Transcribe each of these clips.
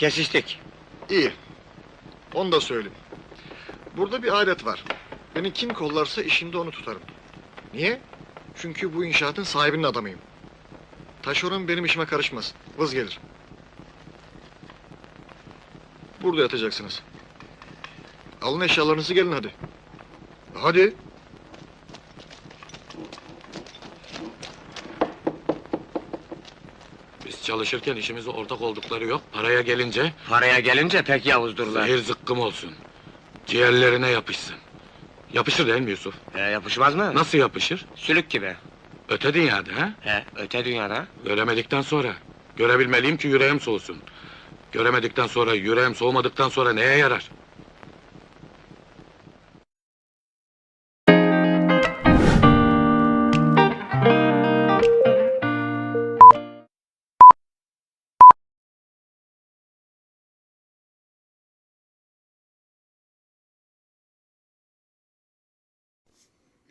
Kesiştik. İyi. Onu da söyleyeyim. Burada bir alet var. Beni kim kollarsa işimde onu tutarım. Niye? Çünkü bu inşaatın sahibinin adamıyım. Taşeron benim işime karışmaz. Vız gelir. Burada yatacaksınız. Alın eşyalarınızı gelin hadi. Hadi. Biz çalışırken işimize ortak oldukları yok. Paraya gelince Paraya gelince pek yavuzdurlar. zehir zıkkım olsun. Ciğerlerine yapışsın. Yapışır değil mi Yusuf? He, yapışmaz mı? Nasıl yapışır? Sülük gibi. Öte dünyada ha? He, öte dünyada. Göremedikten sonra. Görebilmeliyim ki yüreğim soğusun. Göremedikten sonra, yüreğim soğumadıktan sonra neye yarar?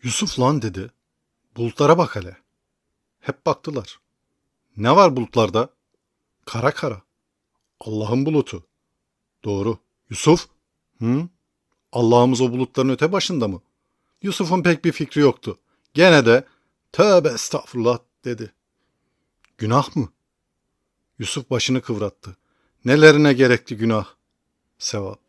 Yusuf lan dedi. Bulutlara bak hele. Hep baktılar. Ne var bulutlarda? Kara kara. Allah'ın bulutu. Doğru. Yusuf? Hı? Allah'ımız o bulutların öte başında mı? Yusuf'un pek bir fikri yoktu. Gene de tövbe estağfurullah dedi. Günah mı? Yusuf başını kıvrattı. Nelerine gerekli günah? Sevap.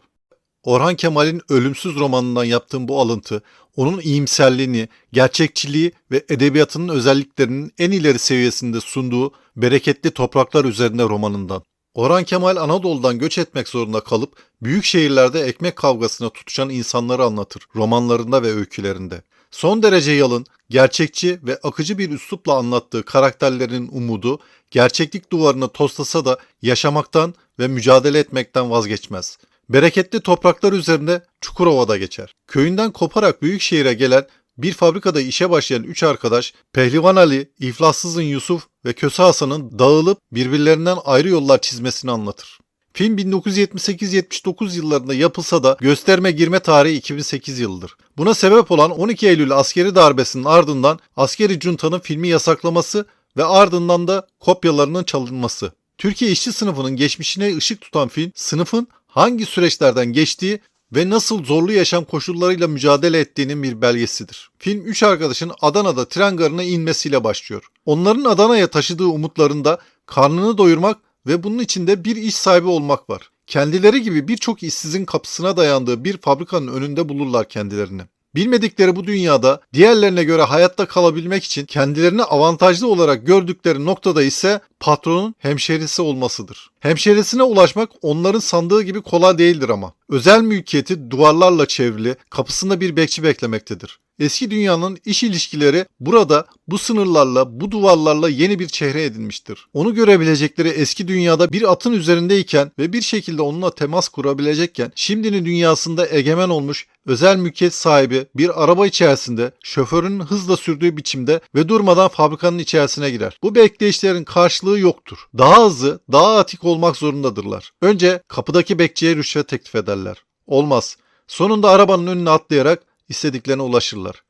Orhan Kemal'in ölümsüz romanından yaptığım bu alıntı, onun iyimserliğini, gerçekçiliği ve edebiyatının özelliklerinin en ileri seviyesinde sunduğu bereketli topraklar üzerine romanından. Orhan Kemal Anadolu'dan göç etmek zorunda kalıp büyük şehirlerde ekmek kavgasına tutuşan insanları anlatır romanlarında ve öykülerinde. Son derece yalın, gerçekçi ve akıcı bir üslupla anlattığı karakterlerin umudu, gerçeklik duvarını toslasa da yaşamaktan ve mücadele etmekten vazgeçmez. Bereketli topraklar üzerinde Çukurova'da geçer. Köyünden koparak büyük şehire gelen bir fabrikada işe başlayan üç arkadaş Pehlivan Ali, İflassızın Yusuf ve Köse Hasan'ın dağılıp birbirlerinden ayrı yollar çizmesini anlatır. Film 1978-79 yıllarında yapılsa da gösterme girme tarihi 2008 yılıdır. Buna sebep olan 12 Eylül askeri darbesinin ardından askeri juntanın filmi yasaklaması ve ardından da kopyalarının çalınması. Türkiye işçi sınıfının geçmişine ışık tutan film, sınıfın hangi süreçlerden geçtiği ve nasıl zorlu yaşam koşullarıyla mücadele ettiğinin bir belgesidir. Film 3 arkadaşın Adana'da tren garına inmesiyle başlıyor. Onların Adana'ya taşıdığı umutlarında karnını doyurmak ve bunun içinde bir iş sahibi olmak var. Kendileri gibi birçok işsizin kapısına dayandığı bir fabrikanın önünde bulurlar kendilerini. Bilmedikleri bu dünyada diğerlerine göre hayatta kalabilmek için kendilerini avantajlı olarak gördükleri noktada ise patronun hemşerisi olmasıdır. Hemşerisine ulaşmak onların sandığı gibi kolay değildir ama. Özel mülkiyeti duvarlarla çevrili, kapısında bir bekçi beklemektedir. Eski dünyanın iş ilişkileri burada bu sınırlarla, bu duvarlarla yeni bir çehre edinmiştir. Onu görebilecekleri eski dünyada bir atın üzerindeyken ve bir şekilde onunla temas kurabilecekken şimdinin dünyasında egemen olmuş özel mülkiyet sahibi bir araba içerisinde şoförün hızla sürdüğü biçimde ve durmadan fabrikanın içerisine girer. Bu bekleyişlerin karşılığı yoktur. Daha hızlı, daha atik olmak zorundadırlar. Önce kapıdaki bekçiye rüşvet teklif ederler. Olmaz. Sonunda arabanın önüne atlayarak istediklerine ulaşırlar.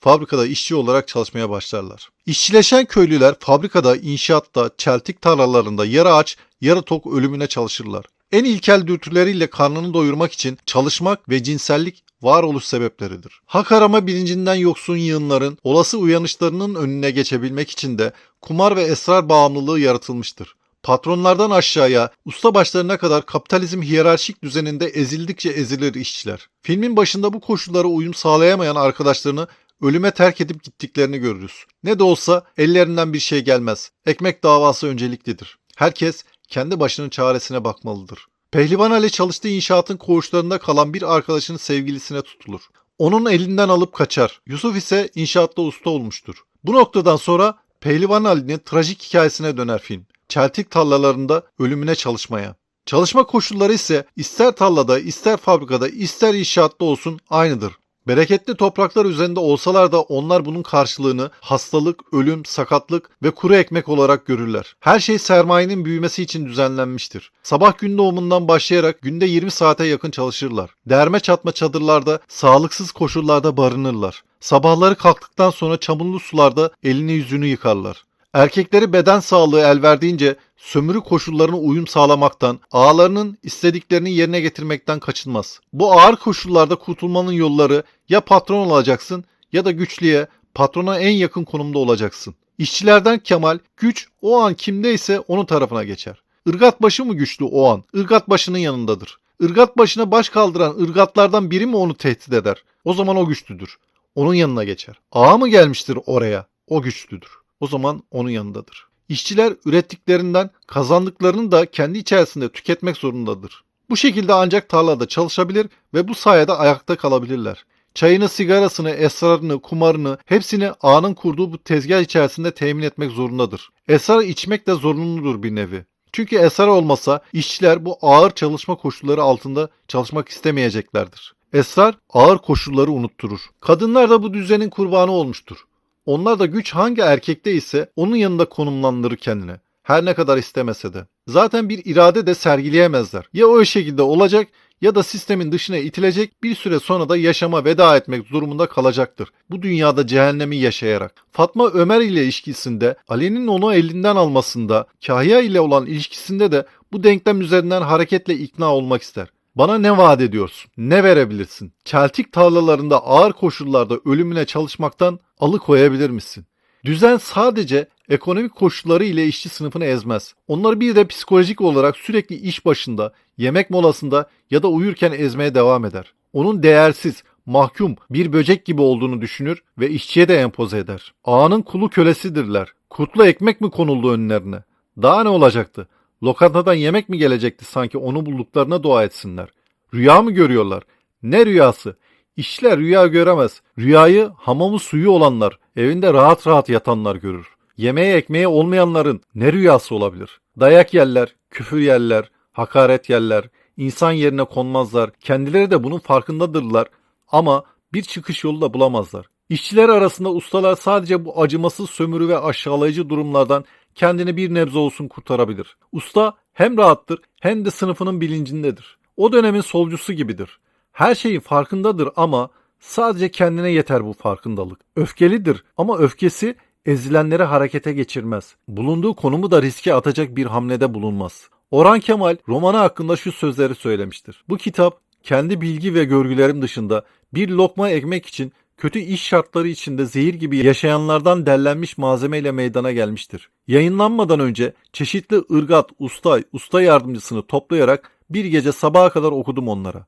Fabrikada işçi olarak çalışmaya başlarlar. İşçileşen köylüler fabrikada, inşaatta, çeltik tarlalarında yarı aç, yarı tok ölümüne çalışırlar. En ilkel dürtüleriyle karnını doyurmak için çalışmak ve cinsellik varoluş sebepleridir. Hak arama bilincinden yoksun yığınların olası uyanışlarının önüne geçebilmek için de kumar ve esrar bağımlılığı yaratılmıştır. Patronlardan aşağıya, usta başlarına kadar kapitalizm hiyerarşik düzeninde ezildikçe ezilir işçiler. Filmin başında bu koşullara uyum sağlayamayan arkadaşlarını ölüme terk edip gittiklerini görürüz. Ne de olsa ellerinden bir şey gelmez. Ekmek davası önceliklidir. Herkes kendi başının çaresine bakmalıdır. Pehlivan Ali çalıştığı inşaatın koğuşlarında kalan bir arkadaşının sevgilisine tutulur. Onun elinden alıp kaçar. Yusuf ise inşaatta usta olmuştur. Bu noktadan sonra Pehlivan Ali'nin trajik hikayesine döner film. Çeltik tarlalarında ölümüne çalışmaya. Çalışma koşulları ise ister tarlada, ister fabrikada, ister inşaatta olsun aynıdır. Bereketli topraklar üzerinde olsalar da onlar bunun karşılığını hastalık, ölüm, sakatlık ve kuru ekmek olarak görürler. Her şey sermayenin büyümesi için düzenlenmiştir. Sabah gün doğumundan başlayarak günde 20 saate yakın çalışırlar. Derme çatma çadırlarda, sağlıksız koşullarda barınırlar. Sabahları kalktıktan sonra çamurlu sularda elini yüzünü yıkarlar. Erkekleri beden sağlığı el verdiğince sömürü koşullarına uyum sağlamaktan, ağalarının istediklerini yerine getirmekten kaçınmaz. Bu ağır koşullarda kurtulmanın yolları ya patron olacaksın ya da güçlüye, patrona en yakın konumda olacaksın. İşçilerden Kemal, güç o an kimdeyse onun tarafına geçer. Irgat başı mı güçlü o an? Irgat başının yanındadır. Irgat başına baş kaldıran ırgatlardan biri mi onu tehdit eder? O zaman o güçlüdür. Onun yanına geçer. Ağa mı gelmiştir oraya? O güçlüdür. O zaman onun yanındadır. İşçiler ürettiklerinden kazandıklarını da kendi içerisinde tüketmek zorundadır. Bu şekilde ancak tarlada çalışabilir ve bu sayede ayakta kalabilirler. Çayını, sigarasını, esrarını, kumarını hepsini ağanın kurduğu bu tezgah içerisinde temin etmek zorundadır. Esrar içmek de zorunludur bir nevi. Çünkü esrar olmasa işçiler bu ağır çalışma koşulları altında çalışmak istemeyeceklerdir. Esrar ağır koşulları unutturur. Kadınlar da bu düzenin kurbanı olmuştur. Onlar da güç hangi erkekte ise onun yanında konumlandırır kendine. Her ne kadar istemese de. Zaten bir irade de sergileyemezler. Ya o şekilde olacak ya da sistemin dışına itilecek bir süre sonra da yaşama veda etmek durumunda kalacaktır. Bu dünyada cehennemi yaşayarak. Fatma Ömer ile ilişkisinde, Ali'nin onu elinden almasında, Kahya ile olan ilişkisinde de bu denklem üzerinden hareketle ikna olmak ister. Bana ne vaat ediyorsun? Ne verebilirsin? Keltik tarlalarında ağır koşullarda ölümüne çalışmaktan alıkoyabilir misin? Düzen sadece ekonomik koşulları ile işçi sınıfını ezmez. Onları bir de psikolojik olarak sürekli iş başında, yemek molasında ya da uyurken ezmeye devam eder. Onun değersiz, mahkum bir böcek gibi olduğunu düşünür ve işçiye de empoze eder. Ağanın kulu kölesidirler. Kurtlu ekmek mi konuldu önlerine? Daha ne olacaktı? Lokantadan yemek mi gelecekti sanki onu bulduklarına dua etsinler? Rüya mı görüyorlar? Ne rüyası? İşler rüya göremez. Rüyayı hamamı suyu olanlar, evinde rahat rahat yatanlar görür. Yemeğe ekmeği olmayanların ne rüyası olabilir? Dayak yerler, küfür yerler, hakaret yerler, insan yerine konmazlar. Kendileri de bunun farkındadırlar ama bir çıkış yolu da bulamazlar. İşçiler arasında ustalar sadece bu acımasız sömürü ve aşağılayıcı durumlardan kendini bir nebze olsun kurtarabilir. Usta hem rahattır hem de sınıfının bilincindedir. O dönemin solcusu gibidir. Her şeyin farkındadır ama sadece kendine yeter bu farkındalık. Öfkelidir ama öfkesi ezilenleri harekete geçirmez. Bulunduğu konumu da riske atacak bir hamlede bulunmaz. Orhan Kemal romanı hakkında şu sözleri söylemiştir. Bu kitap kendi bilgi ve görgülerim dışında bir lokma ekmek için kötü iş şartları içinde zehir gibi yaşayanlardan derlenmiş malzemeyle meydana gelmiştir. Yayınlanmadan önce çeşitli ırgat, usta, usta yardımcısını toplayarak bir gece sabaha kadar okudum onlara.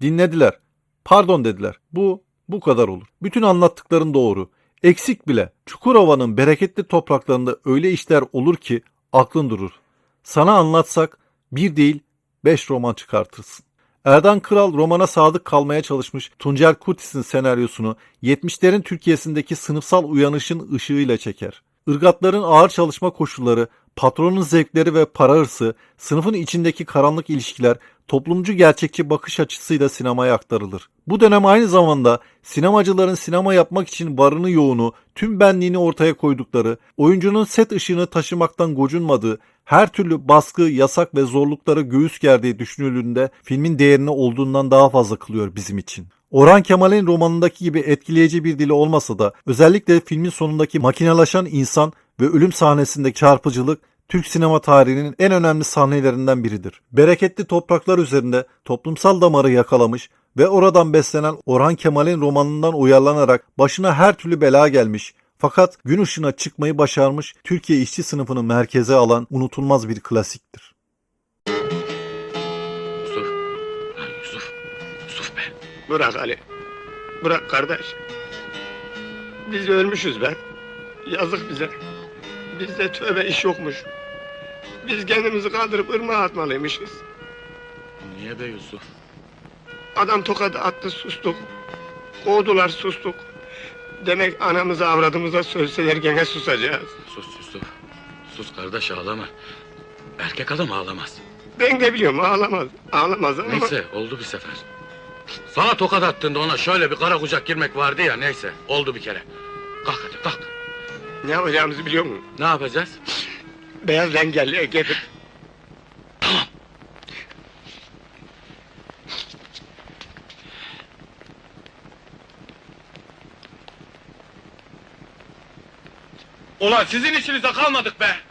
Dinlediler. Pardon dediler. Bu, bu kadar olur. Bütün anlattıkların doğru. Eksik bile. Çukurova'nın bereketli topraklarında öyle işler olur ki aklın durur. Sana anlatsak bir değil beş roman çıkartırsın. Erdan Kral romana sadık kalmaya çalışmış Tuncer Kurtis'in senaryosunu 70'lerin Türkiye'sindeki sınıfsal uyanışın ışığıyla çeker. Irgatların ağır çalışma koşulları, patronun zevkleri ve para hırsı, sınıfın içindeki karanlık ilişkiler toplumcu gerçekçi bakış açısıyla sinemaya aktarılır. Bu dönem aynı zamanda sinemacıların sinema yapmak için varını yoğunu, tüm benliğini ortaya koydukları, oyuncunun set ışığını taşımaktan gocunmadığı, her türlü baskı, yasak ve zorluklara göğüs gerdiği düşünüldüğünde filmin değerini olduğundan daha fazla kılıyor bizim için. Orhan Kemal'in romanındaki gibi etkileyici bir dili olmasa da özellikle filmin sonundaki makinalaşan insan ve ölüm sahnesindeki çarpıcılık Türk sinema tarihinin en önemli sahnelerinden biridir. Bereketli topraklar üzerinde toplumsal damarı yakalamış ve oradan beslenen Orhan Kemal'in romanından uyarlanarak başına her türlü bela gelmiş fakat gün ışığına çıkmayı başarmış Türkiye işçi sınıfını merkeze alan unutulmaz bir klasiktir. Yusuf. Lan Yusuf. Yusuf be. Bırak Ali. Bırak kardeş. Biz ölmüşüz be. Yazık bize. Bizde tövbe iş yokmuş. Biz kendimizi kaldırıp ırmağa atmalıymışız. Niye be Yusuf? Adam tokadı attı sustuk. Kovdular sustuk. Demek anamıza avradımıza sözseler gene susacağız. Sus Yusuf. Sus kardeş ağlama. Erkek adam ağlamaz. Ben de biliyorum ağlamaz. Ağlamaz ama... Neyse oldu bir sefer. Sana tokat attığında ona şöyle bir kara kucak girmek vardı ya neyse oldu bir kere. Kalk hadi kalk. Ne yapacağımızı biliyor musun? Ne yapacağız? Beyaz engelliye getir. Ulan sizin işinize kalmadık be.